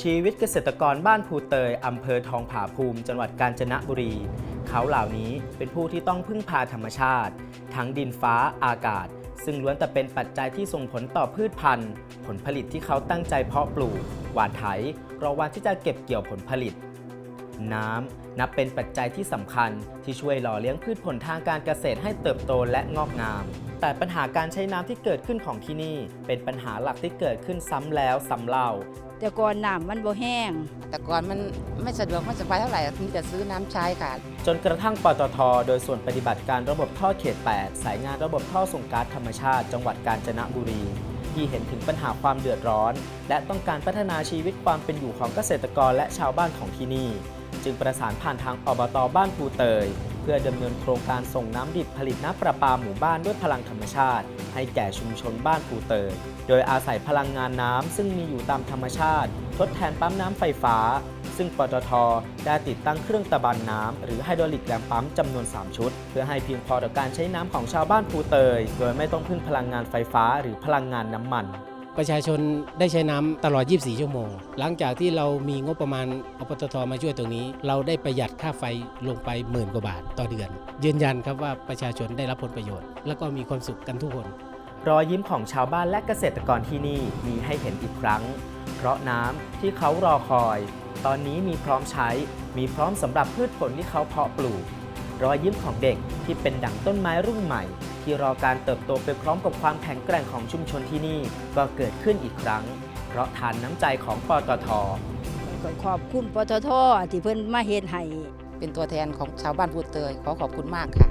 ชีวิตเกษตรกรบ้านภูเตย อำเภอทองผาภูมิ จังหวัดกาญจนบุรี เขาเหล่านี้เป็นผู้ที่ต้องพึ่งพาธรรมชาติ ทั้งดินฟ้าอากาศ ซึ่งล้วนแต่เป็นปัจจัยที่ส่งผลต่อพืชพันธุ์ ผลผลิตที่เขาตั้งใจเพาะปลูก หว่านไถรอวันที่จะเก็บเกี่ยวผลผลิต น้ำนับเป็นปัจจัยที่สำคัญที่ช่วยหล่อเลี้ยงพืชผลทางการเกษตรให้เติบโตและงอกงาม แต่ปัญหาการใช้น้ำที่เกิดขึ้นของที่นี่ เป็นปัญหาหลักที่เกิดขึ้นซ้ำแล้วซ้ำเล่า แต่ก่อนน้ำมันบ่แห้ง แต่ก่อนมันไม่สะดวกไม่สบายเท่าไหร่มีแต่ซื้อน้ำใช้ค่ะ จนกระทั่งปตท โดยส่วนปฏิบัติการระบบท่อเขต 8 สายงานระบบท่อส่งก๊าซธรรมชาติ จังหวัดกาญจนบุรีที่เห็นถึงปัญหาความเดือดร้อน และต้องการพัฒนาชีวิตความเป็นอยู่ของเกษตรกรและชาวบ้านของที่นี่ จึงประสานผ่านทางอบตบ้านภูเตย เพื่อดำเนินโครงการส่งน้ำดิบผลิตน้ำประปาหมู่บ้านด้วยพลังธรรมชาติ ให้แก่ชุมชนบ้านภูเตย โดยอาศัยพลังงานน้ำซึ่งมีอยู่ตามธรรมชาติ ทดแทนปั๊มน้ำไฟฟ้า ซึ่งปตทได้ติดตั้งเครื่องตะบันน้ำหรือไฮดรอลิกแรมปั๊มจำนวน 3 ชุด เพื่อให้เพียงพอต่อการใช้น้ำของชาวบ้านภูเตย โดยไม่ต้องพึ่งพลังงานไฟฟ้าหรือพลังงานน้ำมัน ประชาชนได้ใช้น้ำตลอด 24 ชั่วโมง หลังจากที่เรามีงบประมาณอปตทมาช่วยตรงนี้ เราได้ประหยัดค่าไฟลงไปหมื่นกว่าบาทต่อเดือน ยืนยันครับว่าประชาชนได้รับผลประโยชน์ แล้วก็มีความสุขกันทุกคน รอยยิ้มของชาวบ้านและเกษตรกรที่นี่มีให้เห็นอีกครั้ง เพราะน้ำที่เขารอคอย ตอนนี้มีพร้อมใช้ มีพร้อมสำหรับพืชผลที่เขาเพาะปลูก รอยยิ้มของเด็กที่เป็นดั่งต้นไม้รุ่นใหม่ ที่รอการเติบโตไปพร้อมกับความแข็งแกร่งของชุมชนที่นี่ก็เกิดขึ้นอีกครั้ง เพราะทานน้ำใจของปตทก็ขอบคุณปตทที่เพิ่นมาเฮ็ดให้เป็นตัวแทนของชาวบ้านพูดเตยขอขอบคุณมากค่ะ